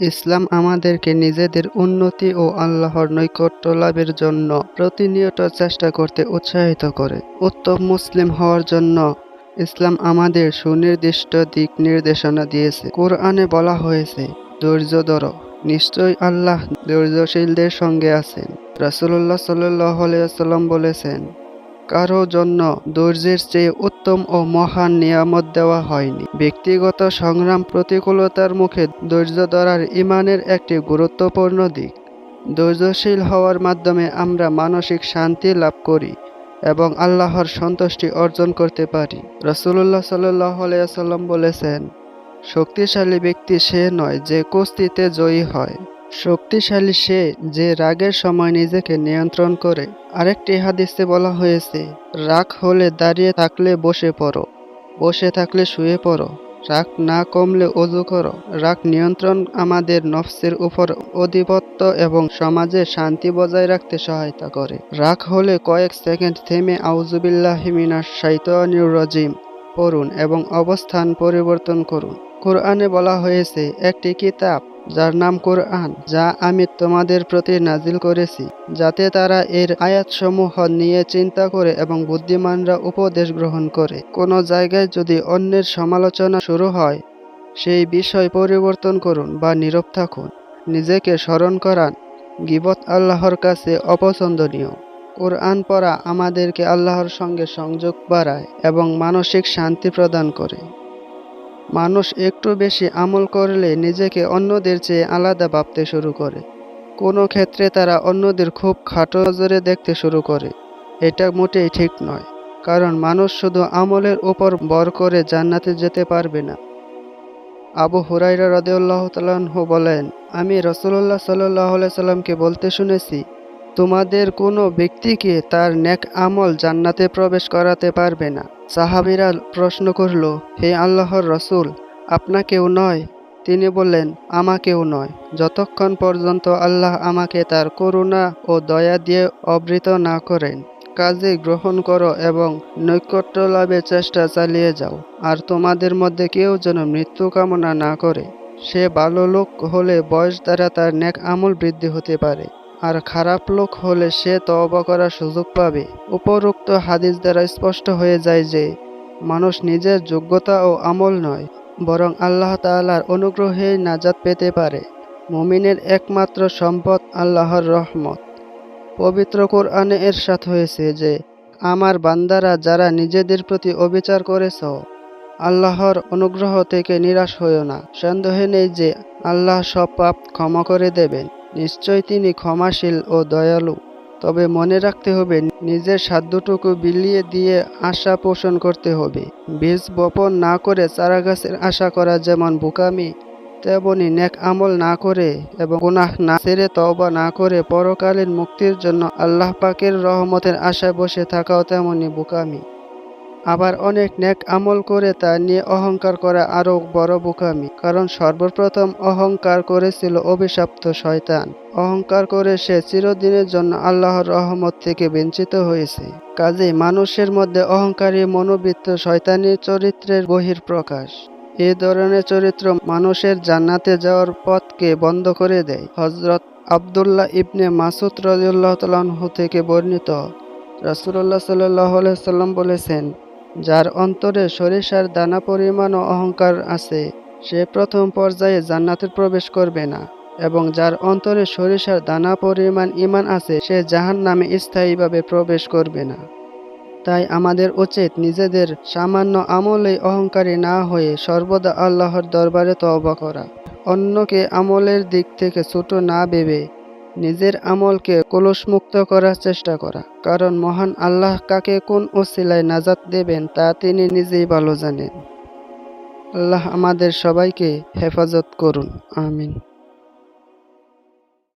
ইসলাম আমাদেরকে নিজেদের উন্নতি ও আল্লাহর নৈকট্য লাভের জন্য প্রতিনিয়ত চেষ্টা করতে উৎসাহিত করে। উত্তম মুসলিম হওয়ার জন্য ইসলাম আমাদের সুনির্দিষ্ট দিক নির্দেশনা দিয়েছে। কোরআনে বলা হয়েছে, ধৈর্য ধরো, নিশ্চয়ই আল্লাহ ধৈর্যশীলদের সঙ্গে আছেন। রাসুল্লাহ সাল্লাম বলেছেন কারও জন্য ধৈর্যের চেয়ে উত্তম ও মহান নিয়ামত দেওয়া হয়নি। ব্যক্তিগত সংগ্রাম প্রতিকূলতার মুখে ধৈর্য ধরার ইমানের একটি গুরুত্বপূর্ণ দিক। ধৈর্যশীল হওয়ার মাধ্যমে আমরা মানসিক শান্তি লাভ করি এবং আল্লাহর সন্তুষ্টি অর্জন করতে পারি। রসুল্লাহ সাল্লাহ বলেছেন, শক্তিশালী ব্যক্তি সে নয় যে কুস্তিতে জয়ী হয়। শক্তিশালী সে যে রাগের সময় নিজেকে নিয়ন্ত্রণ করে। আরেকটি হাদিসে বলা হয়েছে, রাগ হলে দাঁড়িয়ে থাকলে বসে পড়ো, বসে থাকলে শুয়ে পড়ো, রাগ না কমলে অজু করো। রাগ নিয়ন্ত্রণ আমাদের নফসের উপর অধিপত্য এবং সমাজে শান্তি বজায় রাখতে সহায়তা করে। রাগ হলে কয়েক সেকেন্ড থেমে আউজুবিল্লাহিমিনা শাইতানির রাজিম পড়ুন এবং অবস্থান পরিবর্তন করুন। কোরআনে বলা হয়েছে, একটি কিতাব যার নাম কোরআন, যা আমি তোমাদের প্রতি নাজিল করেছি, যাতে তারা এর আয়াতসমূহ নিয়ে চিন্তা করে এবং বুদ্ধিমানরা উপদেশ গ্রহণ করে। কোনো জায়গায় যদি অন্যের সমালোচনা শুরু হয়, সেই বিষয় পরিবর্তন করুন বা নীরব থাকুন। নিজেকে স্মরণ করান, গিবত আল্লাহর কাছে অপছন্দনীয়। কোরআন পড়া আমাদেরকে আল্লাহর সঙ্গে সংযোগ বাড়ায় এবং মানসিক শান্তি প্রদান করে। মানুষ একটু বেশি আমল করলে নিজেকে অন্যদের চেয়ে আলাদা ভাবতে শুরু করে। কোনো ক্ষেত্রে তারা অন্যদের খুব খাটো নজরে দেখতে শুরু করে। এটা মোটেই ঠিক নয়, কারণ মানুষ শুধু আমলের উপর বর করে জান্নাতে যেতে পারবে না। আবু হুরাইরা রদেউল্লাহ তালাহ বলেন, আমি রসুল্লাহ সাল্লাহ সাল্লামকে বলতে শুনেছি তোমাদের কোনো ব্যক্তিকে তার নেক আমল জান্নাতে প্রবেশ করাতে পারবে না। সাহাবিরা প্রশ্ন করল, হে আল্লাহর রসুল, আপনাকেও নয়? তিনি বললেন, আমাকেও নয়। যতক্ষণ পর্যন্ত আল্লাহ আমাকে তার করুণা ও দয়া দিয়ে অবৃত না করেন, কাজে গ্রহণ করো এবং নৈকট্য লাভের চেষ্টা চালিয়ে যাও। আর তোমাদের মধ্যে কেউ যেন মৃত্যু কামনা না করে। সে ভালো লোক হলে বয়স দ্বারা তার নেক আমল বৃদ্ধি হতে পারে। আর খারাপ লোক হলে সে তওবা করার সুযোগ পাবে। উপরোক্ত হাদিস দ্বারা স্পষ্ট হয়ে যায় যে, মানুষ নিজের যোগ্যতা ও আমল নয়, বরং আল্লাহ তাআলার অনুগ্রহে নাজাত পেতে পারে। মুমিনের একমাত্র সম্পদ আল্লাহর রহমত। পবিত্র কোরআনে এর সাথ হয়েছে যে, আমার বান্দারা যারা নিজেদের প্রতি অবিচার করেছ, আল্লাহর অনুগ্রহ থেকে নিরাশ হইও না। সন্দেহে নেই যে, আল্লাহ সব পাপ ক্ষমা করে দেবেন। নিশ্চয় তিনি ক্ষমাশীল ও দয়ালু। তবে মনে রাখতে হবে, নিজের সাধ্যটুকু বিলিয়ে দিয়ে আশা পোষণ করতে হবে। বীজ বপন না করে চারাগাছের আশা করা যেমন বোকামি, তেমনি নেক আমল না করে এবং গুনাহ না ছেড়ে তওবা না করে পরকালীন মুক্তির জন্য আল্লাহ পাকের রহমতের আশায় বসে থাকাও তেমনি বোকামি। আবার অনেক নেক আমল করে তা নিয়ে অহংকার করা আরও বড় বোকামি, কারণ সর্বপ্রথম অহংকার করেছিল অভিশপ্ত শয়তান। অহংকার করে সে চিরদিনের জন্য আল্লাহর রহমত থেকে বঞ্চিত হয়েছে। কাজে মানুষের মধ্যে অহংকারী মনোবৃত্ত শয়তানির চরিত্রের বহির প্রকাশ এ ধরনের চরিত্র মানুষের জান্নাতে যাওয়ার পথকে বন্ধ করে দেয়। হজরত আবদুল্লাহ ইবনে মাসুদ রাজিউল্লাহ তালাহ থেকে বর্ণিত। রাসুল্লাহ সাল্লাহ সাল্লাম বলেছেন যার অন্তরে সরিষার দানা পরিমাণ অহংকার আছে, সে প্রথম পর্যায়ে জান্নাতে প্রবেশ করবে না। এবং যার অন্তরে সরিষার দানা পরিমাণ ইমান আছে, সে জাহান নামে স্থায়ীভাবে প্রবেশ করবে না। তাই আমাদের উচিত নিজেদের সামান্য আমলেই অহংকারী না হয়ে সর্বদা আল্লাহর দরবারে তওবা করা। অন্যকে আমলের দিক থেকে ছোট না ভেবে নিজের আমলকে কলুষমুক্ত করার চেষ্টা করা। কারণ মহান আল্লাহ কাকে কোন ওসিলায় নাজাত দেবেন তা তিনি নিজেই ভালো জানেন। আল্লাহ আমাদের সবাইকে হেফাজত করুন। আমিন।